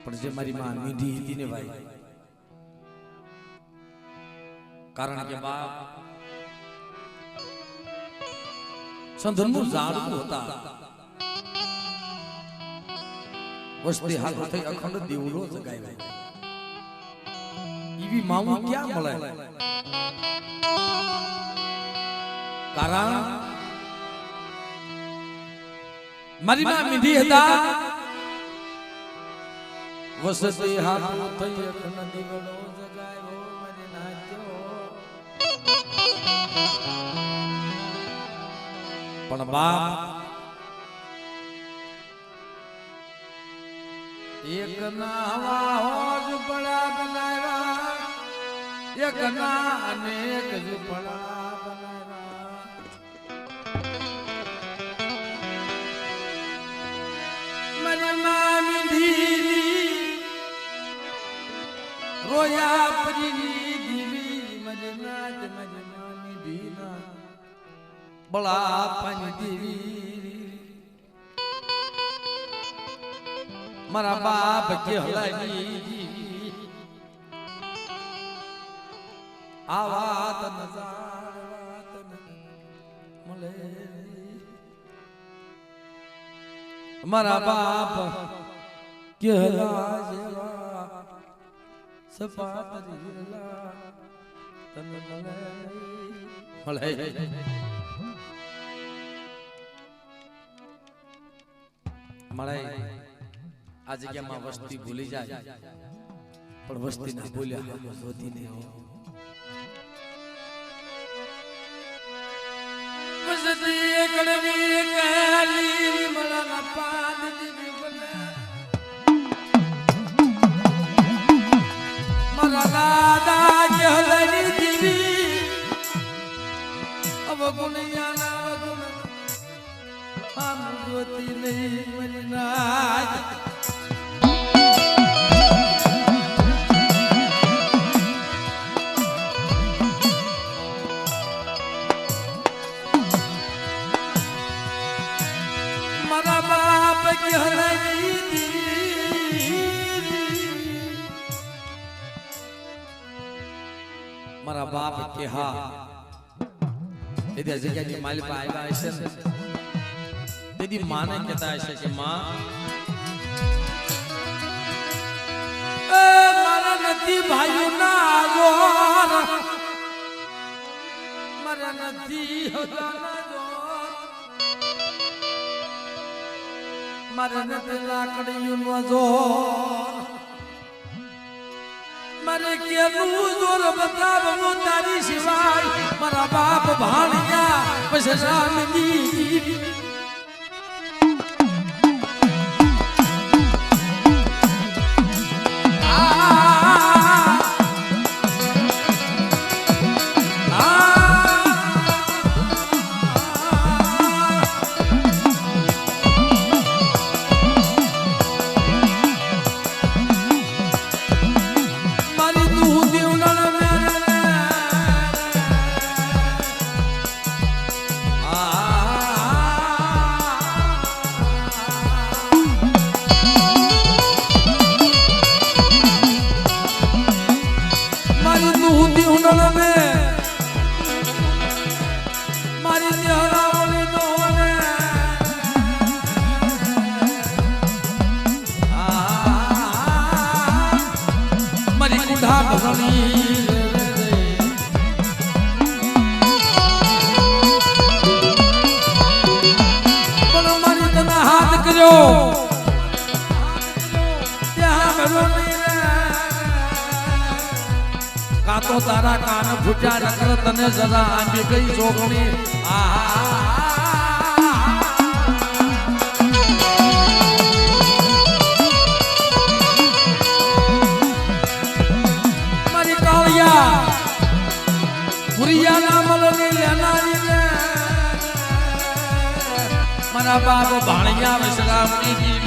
પણ જે મારી માં મીંધી હતી ને ભાઈ, કારણ કે બાપ સંધનનું ઝાડવું હતા. વસ્તી હાલ થઈ અખંડ દેવડો જગાવ્યો એવી માવું ક્યાં મળે? કારણ, મારી માં મીંધી હતા. વસતી હાથું થઈ અખંડ દીવડો જગાયો મને નાચ્યો. પણ બાપ એક ના હવા હોજ પડા બનાવ્યા એક ના અનેક જ બનાવ્યા પરીની દીવી મને નાચ મને મામી બળા દેવી મારા બાપ મારા બાપ કે સપાટ રીલા તને મળે. મળે. આ જગ્યામાં વસ્તી ભૂલી જાય. પણ વસ્તી ના ભૂલ્યા જોતી નહીં વસતી એકડવી કહેલી મળના પાદ દાદા કે હલની દીવી અબ ગુણિયાના ગુણ આમ જોતી નહીં મરી જગ્યાની માલિકા આવ્યા હશે ને? તેથી માને કહેતા હશે કે માં મારા નથી ભાઈઓ ના આગોર મારા નથી મારા નથી નો જોર. મારે કેવું જોર બતાવવું તારી સિવાય. મારા બાપ ભાણિયા પછી રામજી મારી તારા કાન ફૂટ્યા નકર તને જરા આંબી ગઈ છોકરી આહા. મારા બાપ ભાણિયા વિશ્રામની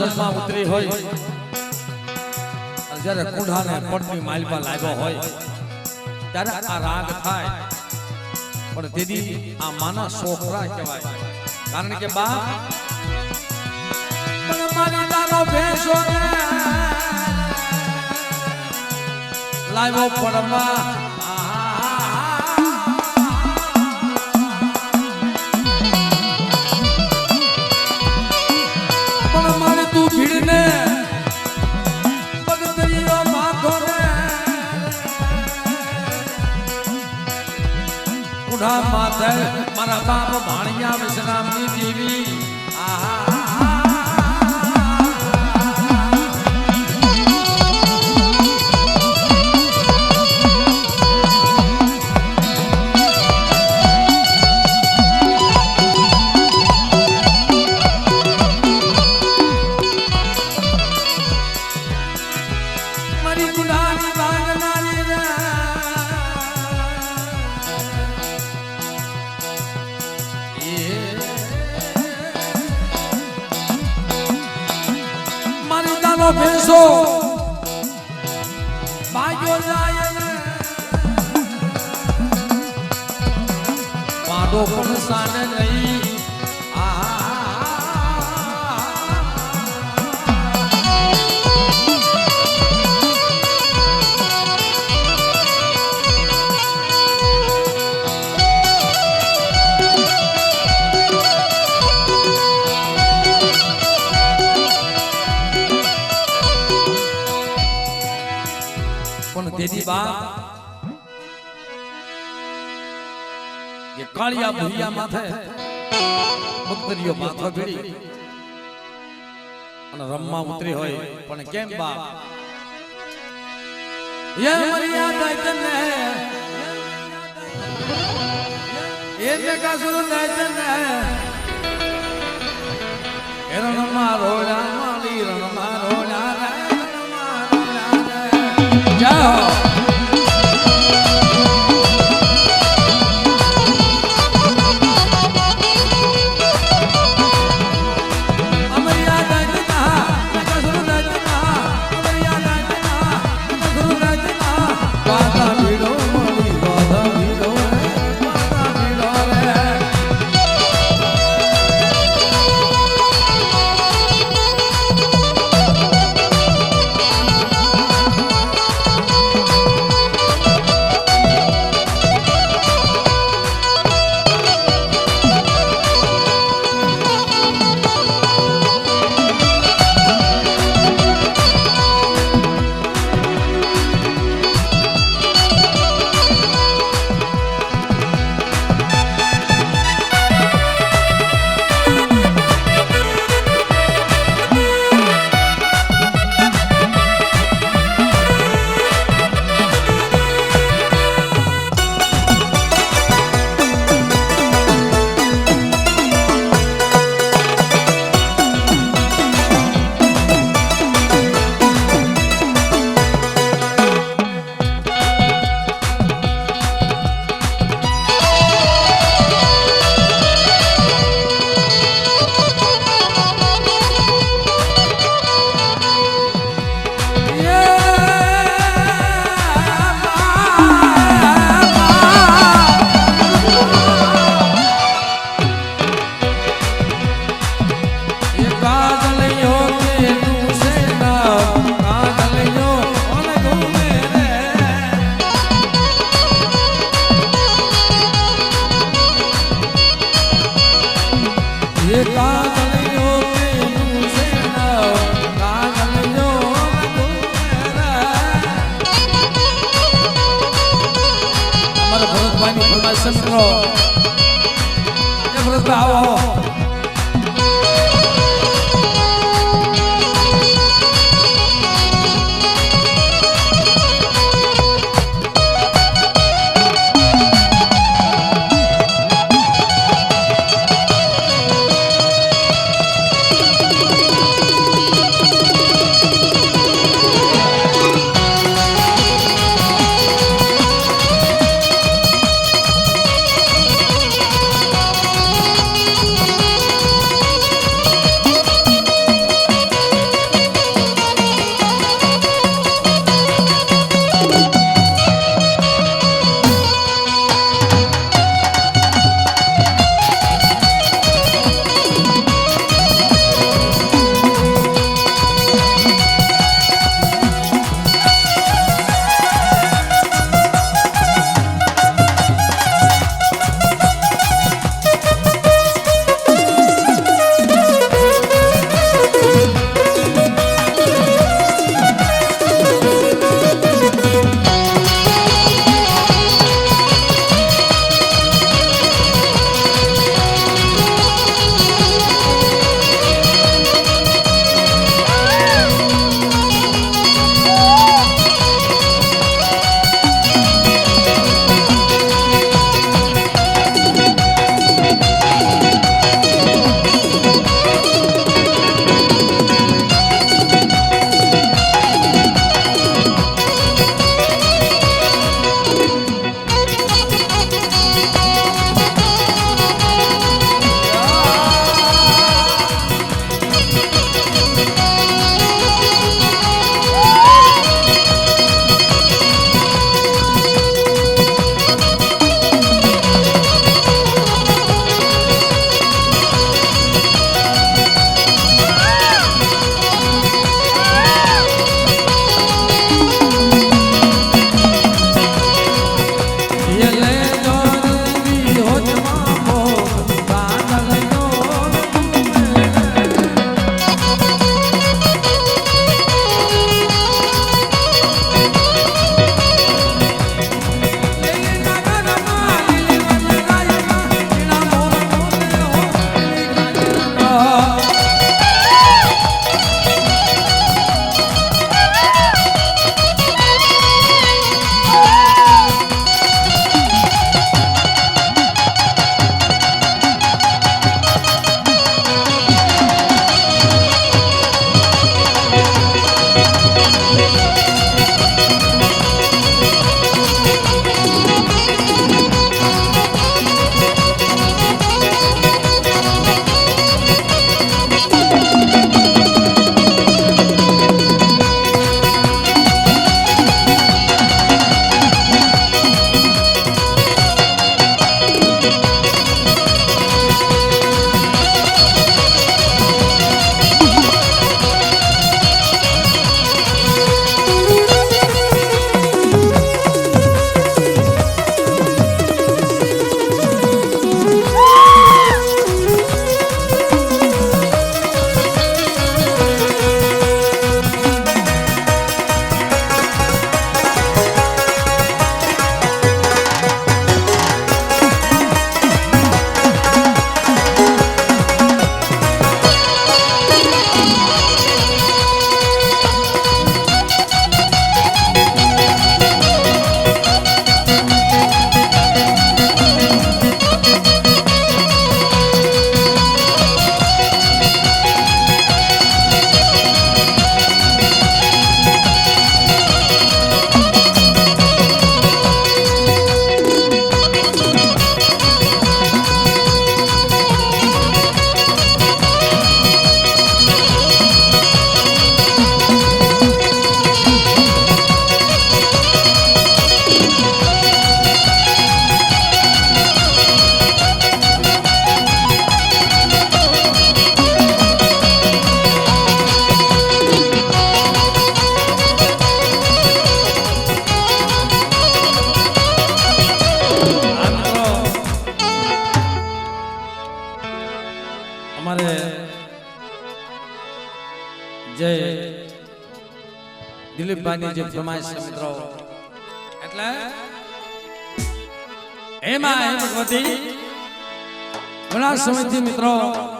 જમવા ઉતરી હોય. જ્યારે કુંઢાને પટની માલમાં લાગ્યો હોય, ત્યારે આ રાગ થાય. પણ દીદી આ માના છોકરા કહેવાય. કારણ કે બા લાવ્યો પડવા પાડો પણ સાન નહીં. પણ બા એ કાળિયા ભૂરિયા માથે ઉત્તરીયો માથો ભીડી અને રમવા ઉતરી હોય, પણ કેમ બા એ મર્યાદા તને. એ તે કાસુર તને. એ રણમાં રોડા માલી રણમાં રોડા રે, રણમાં રોડા જય દિલીપભાઈની જે છે મિત્રો એટલે એમાં ભગવતી ઘણા સમયથી મિત્રો.